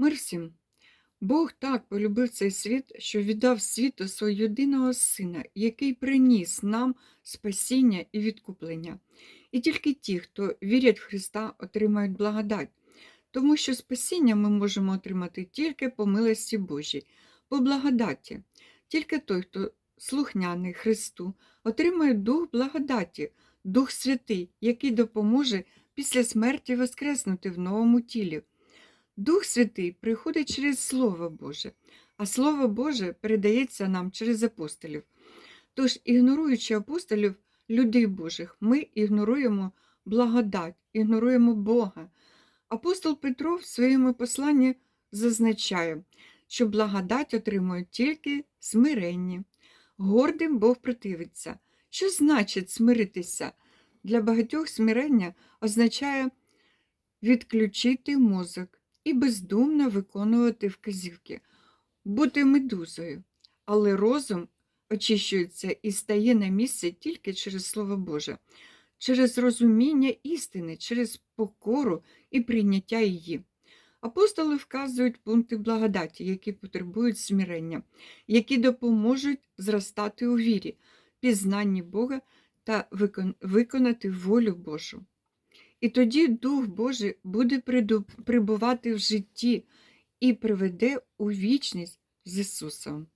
Мир всім. Бог так полюбив цей світ, що віддав світу свого єдиного сина, який приніс нам спасіння і відкуплення. І тільки ті, хто вірять в Христа, отримають благодать, тому що спасіння ми можемо отримати тільки по милості Божій, по благодаті. Тільки той, хто слухняний Христу, отримає дух благодаті, Дух Святий, який допоможе після смерті воскреснути в новому тілі. Дух Святий приходить через Слово Боже, а Слово Боже передається нам через апостолів. Тож, ігноруючи апостолів, людей Божих, ми ігноруємо благодать, ігноруємо Бога. Апостол Петро в своєму посланні зазначає, що благодать отримують тільки смиренні. Гордим Бог противиться. Що значить смиритися? Для багатьох смирення означає відключити мозок і бездумно виконувати вказівки, бути медузою. Але розум очищується і стає на місце тільки через Слово Боже, через розуміння істини, через покору і прийняття її. Апостоли вказують пункти благодаті, які потребують смирення, які допоможуть зростати у вірі, пізнанні Бога та виконати волю Божу. І тоді Дух Божий буде прибувати в житті і приведе у вічність з Ісусом.